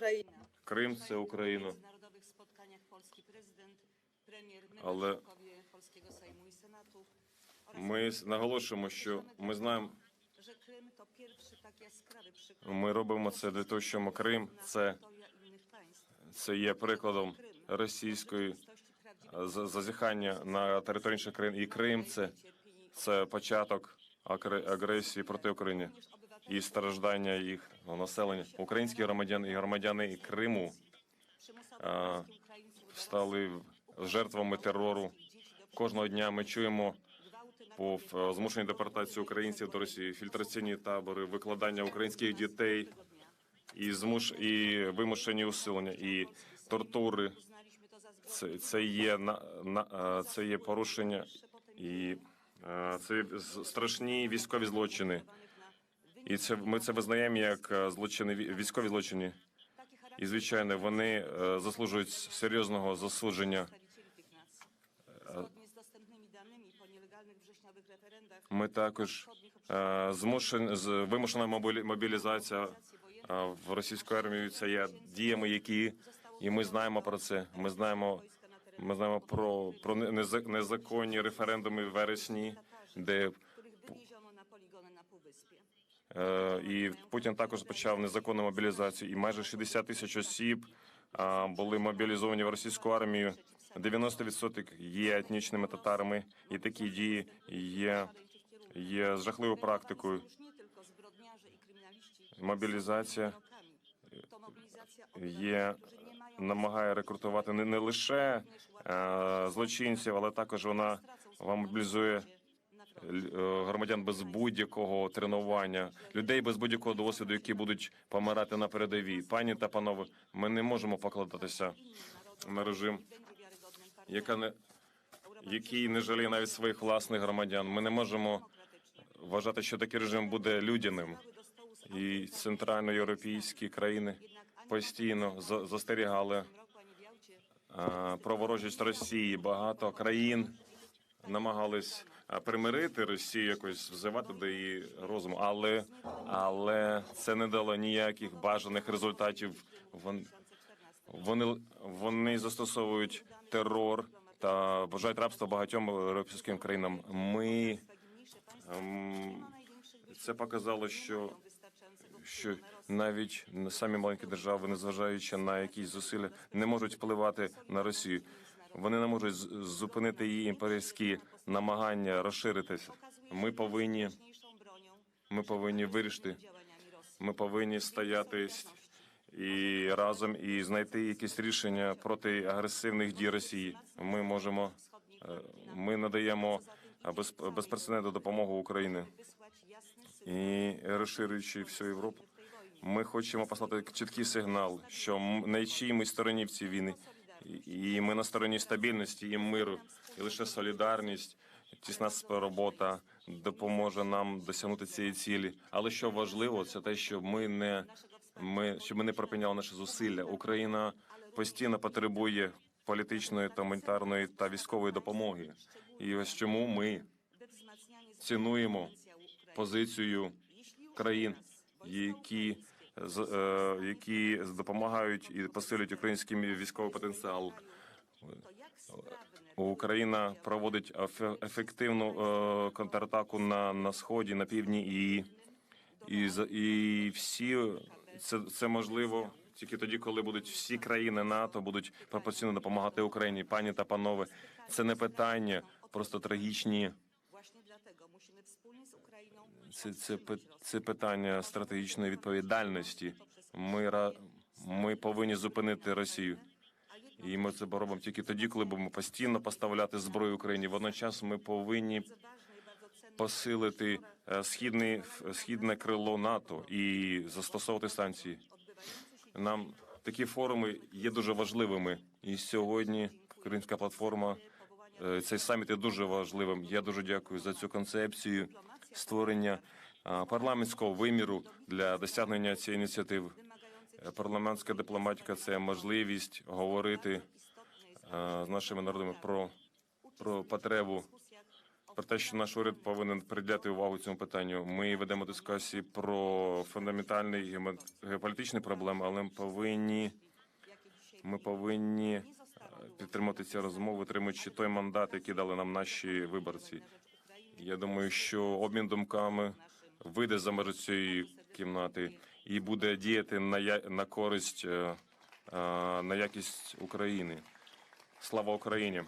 Україна. Крим це Україна. Polski prezydent, premier, my Ale- marszałkowie Polskiego Sejmu i Senatu Ми наголошуємо, що ми знаємо, że Krym to pierwszy tak jaskrawy przykład ми робимо це для того, що Крим це, це є прикладом російської зазіхання на території інших країн. І Крим це, це початок агресії проти України і страждання їх населення. Українські громадяни і громадяни Криму Ukraińców do стали жертвами терору. Кожного дня ми чуємо по е, змушеній депортації українців до Росії, фільтраційні табори, викладання українських дітей і змуш і вимушені усилення, і тортури. Це, це є на, на е, це є порушення і е, це страшні військові злочини. І це ми це визнаємо як е, злочини військові злочини. І звичайно, вони е, заслужують серйозного засудження. referendach Ми також е, змушен вимушена мобілі- мобілізація е, в російську армію. Це є діями, які і ми знаємо про це. Ми знаємо, ми знаємо про, про неза- незаконні референдуми в вересні, де і Путін також почав незаконну мобілізацію. І майже 60 тисяч осіб е, були мобілізовані в російську армію. 90% є етнічними татарами, і такі дії є, є жахливою практикою. Мобілізація є намагає рекрутувати не, не лише е, злочинців, але також вона вона мобілізує е, громадян без будь-якого тренування, людей без будь-якого досвіду, які будуть помирати на передовій. Пані та панове, ми не можемо покладатися на режим, яка не який не жаліє навіть своїх власних громадян. Ми не можемо вважати, що такий режим буде людяним. І центральноєвропейські країни постійно за- застерігали е, про ворожість Росії. Багато країн намагались е, примирити Росію, якось взивати до її розуму, але, але це не дало ніяких бажаних результатів. Вон- Вони, вони застосовують терор та бажають рабства багатьом європейським країнам. Ми ем, це показало, що що навіть самі маленькі держави, незважаючи на якісь зусилля, не можуть впливати на Росію. Вони не можуть зупинити її імперські намагання розширитися. Ми повинні, ми повинні вирішити. Ми повинні стояти і разом і знайти якісь рішення проти агресивних дій Росії. Ми можемо, е, ми надаємо е, без, безпрецедентну допомогу Україні і розширюючи всю Європу. Ми хочемо послати чіткий сигнал, що на ми стороні в цій війні, І- ми на стороні стабільності і миру. І лише солідарність, тісна робота допоможе нам досягнути цієї цілі. Але що важливо, це те, що ми не ми щоб ми не припиняли наші зусилля. Україна постійно потребує політичної та гуманітарної та військової допомоги. І ось чому ми цінуємо позицію країн, які які допомагають і посилюють український військовий потенціал. Sprawne Україна проводить ефективну е, контратаку на, на сході, на півдні, і, і, і всі це, це можливо тільки тоді, коли будуть всі країни НАТО будуть пропорційно допомагати Україні. Пані та панове, це не питання, просто трагічні. Це, це, це питання стратегічної відповідальності. Ми, ми повинні зупинити Росію. І ми це робимо тільки тоді, коли будемо постійно поставляти зброю Україні. Водночас ми повинні посилити е, східний, східне крило НАТО і застосовувати санкції. Нам такі форуми є дуже важливими. І сьогодні Українська платформа, е, цей саміт є дуже важливим. Я дуже дякую за цю концепцію створення парламентського виміру для досягнення цієї ініціативи. Е, Парламентська дипломатика це можливість говорити е, з нашими народами про, про потребу про те, що наш уряд повинен приділяти увагу цьому питанню. Ми ведемо дискусії про фундаментальні геоме- геополітичні проблеми, але ми повинні, ми повинні е, підтримати ці розмови, отримуючи той мандат, який дали нам наші виборці. Я думаю, що обмін думками вийде за межі цієї кімнати і буде діяти на, я- на користь, е, е, на якість України. Слава Україні!